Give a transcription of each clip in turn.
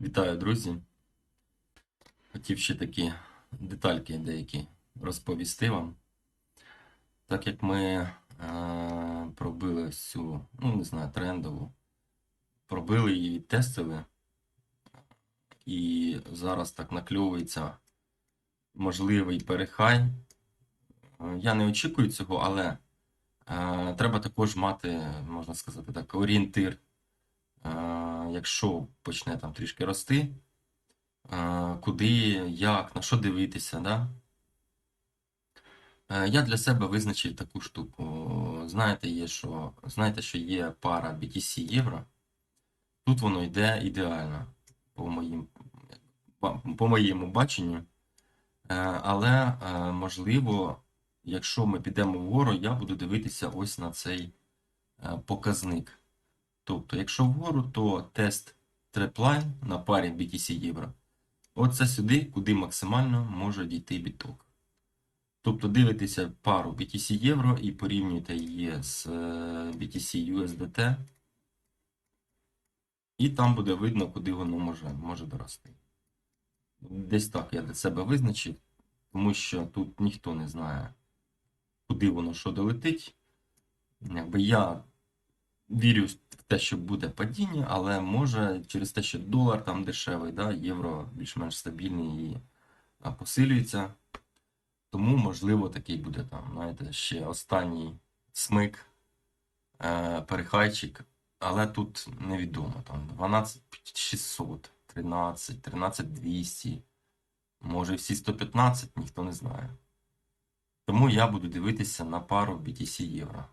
Вітаю, друзі. Хотів ще такі детальки деякі розповісти вам. Так як ми е, пробили всю, ну не знаю, трендову, пробили її, тестили, і зараз так накльовується можливий перехай. Е, Я не очікую цього, але е, треба також мати, можна сказати так, орієнтир. Е, якщо почне там трішки рости, е, куди, як, на що дивитися, да? Е, Я для себе визначив таку штуку. Знаєте, є, що, знаєте, що є пара BTC євро. Тут воно йде ідеально по моїм, по моєму баченню. Е, Але можливо, якщо ми підемо вгору, я буду дивитися ось на цей показник. Тобто, якщо вгору, то тест треплайн на парі BTC євро. Оце сюди, куди максимально може дійти біток. Тобто дивитеся пару BTC євро і порівнюєте її з е, BTC USDT. І там буде видно, куди воно може, може дорости. Десь так я для себе визначив, тому що тут ніхто не знає, куди воно що долетить. Якби я вірю в те, що буде падіння, але може через те, що долар там дешевий, да, євро більш-менш стабільний і посилюється. Тому, можливо, такий буде там, знаєте, ще останній смик, е, перехайчик, але тут невідомо. Там 12600, 13, 13200, може всі 115, ніхто не знає. Тому я буду дивитися на пару BTC євро.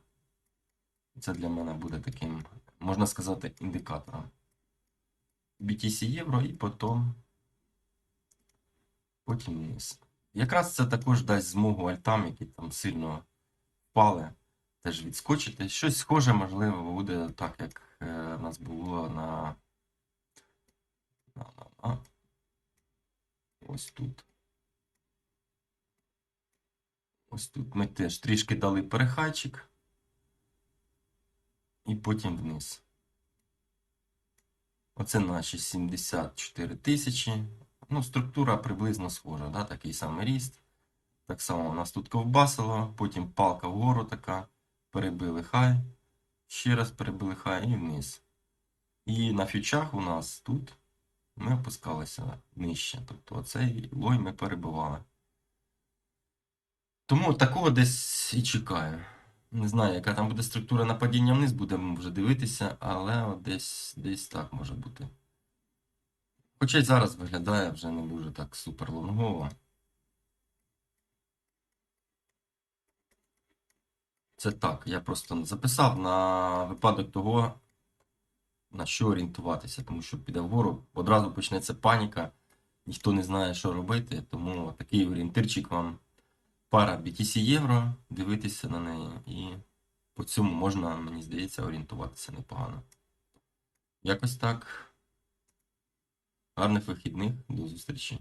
Це для мене буде таким, можна сказати, індикатором. BTC євро і потім, потім вниз. Якраз це також дасть змогу альтам, які там сильно впали, теж відскочити. Щось схоже, можливо, буде так, як е, в нас було на, на, на, на. Ось тут. Ось тут ми теж трішки дали перехайчик і потім вниз. Оце наші 74 тисячі. Ну, структура приблизно схожа, да? такий самий ріст. Так само у нас тут ковбасило, потім палка вгору така, перебили хай, ще раз перебили хай і вниз. І на фьючах у нас тут ми опускалися нижче. Тобто оцей лой ми перебивали. Тому такого десь і чекаю. Не знаю, яка там буде структура нападіння вниз, будемо вже дивитися, але десь, десь так може бути. Хоча й зараз виглядає вже не дуже так супер лонгово. Це так, я просто записав на випадок того, на що орієнтуватися, тому що піде вгору, одразу почнеться паніка, ніхто не знає, що робити, тому такий орієнтирчик вам пара BTC євро, дивитися на неї, і по цьому можна, мені здається, орієнтуватися непогано. Якось так. Гарних вихідних, до зустрічі.